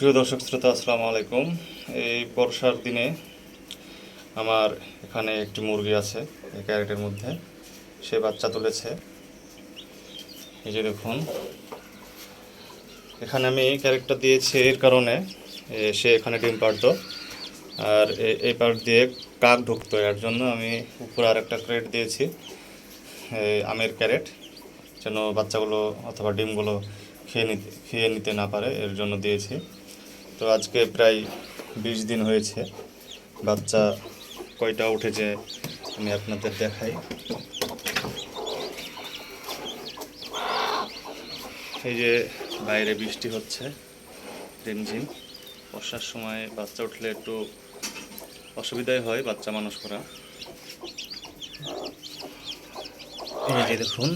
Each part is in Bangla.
প্রিয় দর্শক, শ্রোতা, আসসালামু আলাইকুম। এই বর্ষার দিনে আমার এখানে একটি মুরগি আছে, এই ক্যারেটের মধ্যে। সে বাচ্চা তুলেছে। এই যে দেখুন, এখানে আমি ক্যারেক্টার দিয়েছি এর কারণে সে এখানে ডিম পারতো আর এই পার্ট দিয়ে কাক ঢুকতো, এর জন্য আমি উপরে আর একটা ক্রেট দিয়েছি আমের ক্যারেট, যেন বাচ্চাগুলো অথবা ডিমগুলো খেয়ে নিতে খেয়ে নিতে না পারে, এর জন্য দিয়েছি। তো আজকে প্রায় বিশ দিন হয়েছে। বাচ্চা কয়টা উঠেছে আমি আপনাদের দেখাই। এই যে বাইরে বৃষ্টি হচ্ছে রিমঝিম বর্ষার সময় বাচ্চা উঠলে একটু অসুবিধাই হয় বাচ্চা মানুষ করা। এই যে দেখুন,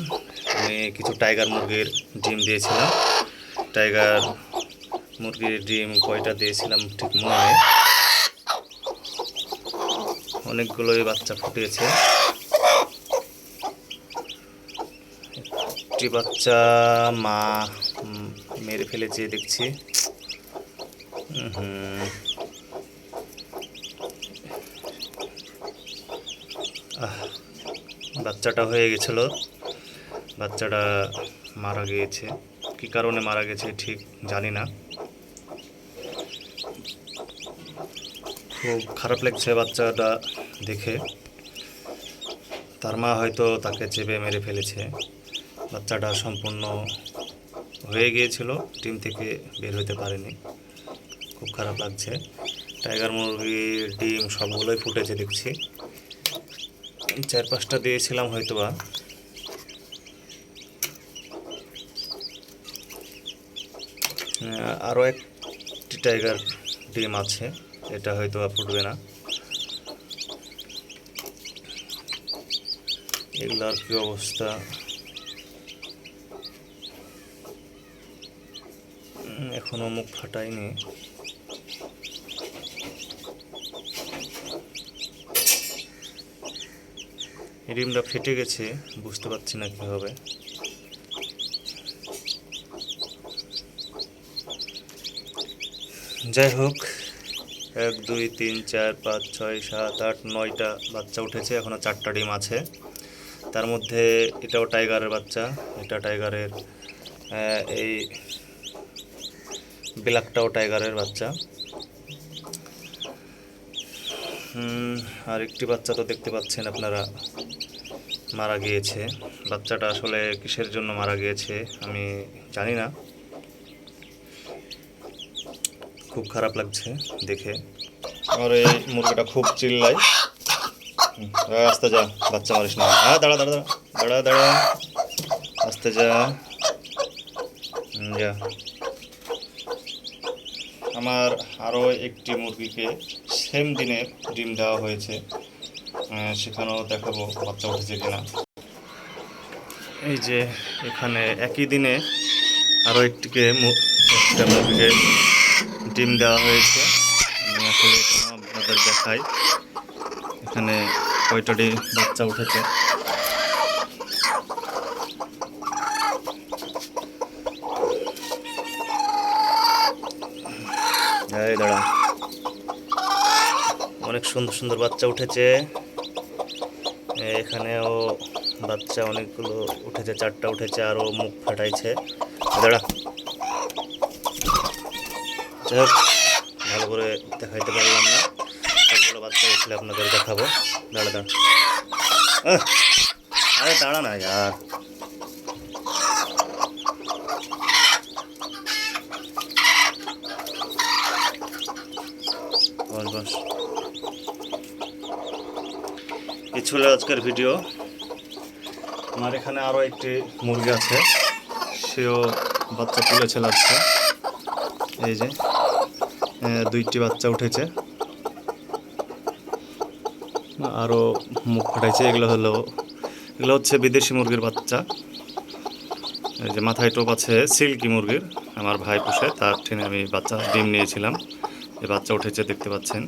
আমি কিছু টাইগার মুরগির ডিম দিয়েছিলাম। টাইগার মুরগির ডিম কয়টা দিয়েছিলাম ঠিক মনে নেই। অনেকগুলোই বাচ্চা ফুটিয়েছে। একটি বাচ্চা মা মেরে ফেলেছে দেখছি। বাচ্চাটা হয়ে গেছিল। বাচ্চাটা মারা গিয়েছে। কি কারণে মারা গেছে ঠিক জানি না। খুব খারাপ লাগছে বাচ্চাটা দেখে। তার মা হয়তো তাকে চেপে মেরে ফেলেছে। বাচ্চাটা সম্পূর্ণ হয়ে গিয়েছিল টিম থেকে বের হতে পারেনি। খুব খারাপ লাগছে। টাইগার মুরগির ডিম সবগুলোই ফুটেছে দেখছি। চার পাঁচটা দিয়েছিলাম হয়তো বা আরও একটি টাইগার ডিম আছে। এটা হয়তো ফুটবে না। এগুলার কি অবস্থা? এখনও মুখ ফাটাইনি। ডিমটা ফেটে গেছে, বুঝতে পারছি না কি হবে যাই হোক এক, দুই, তিন, চার, পাঁচ, ছয়, সাত, আট, নয়টা বাচ্চা উঠেছে এখনও চারটা ডিম আছে। তার মধ্যে এটাও টাইগারের বাচ্চা, এটা টাইগারের এই ব্ল্যাকটাও টাইগারের বাচ্চা। আর একটি বাচ্চা তো দেখতে পাচ্ছেন আপনারা, মারা গিয়েছে। বাচ্চাটা আসলে কিসের জন্য মারা গিয়েছে আমি জানি না। খুব খারাপ লাগছে দেখে। আমার এই মুরগিটা খুব চিল্লাই হুম, আস্তে যা বাচ্চা মারিস না। হ্যাঁ দাঁড়া দাঁড়া দাঁড়া দাঁড়া দাঁড়া। আস্তে যা। যা। আমার আরও একটি মুরগিকে সেম দিনে ডিম দেওয়া হয়েছে। সেখানেও দেখাবো বাচ্চা উঠেছে কিনা। এই যে এখানে একই দিনে আরও একটিকে একটা মুরগিকে ডিম দেওয়া হয়েছে। আমি আসলে আপনাদের দেখাই। এখানে কয়টা ডিম বাচ্চা উঠেছে। অনেক সুন্দর সুন্দর বাচ্চা উঠেছে। এখানেও বাচ্চা অনেকগুলো উঠেছে, চারটা উঠেছে আরও মুখ ফাটাইছে। দাঁড়া। ভালো করে দেখাইতে পারলাম না। সবগুলো বাচ্চা উঠলে আপনাদের দেখাবো। দাঁড়া দাঁড়া! আরে দাঁড়া না यार ছিল আজকের ভিডিও। আমার এখানে আরও একটি মুরগি আছে। সেও বাচ্চা তুলেছে লাগছে এই যে। দুইটি বাচ্চা উঠেছে। আরও মুখ ফাটাইছে, এগুলো হলো, এগুলো হচ্ছে বিদেশি মুরগির বাচ্চা। এই যে মাথায় টোপ আছে, সিল্কি মুরগির। আমার ভাই পোষে তার ঠেনে আমি বাচ্চা, ডিম নিয়েছিলাম। এই বাচ্চা উঠেছে, দেখতে পাচ্ছেন।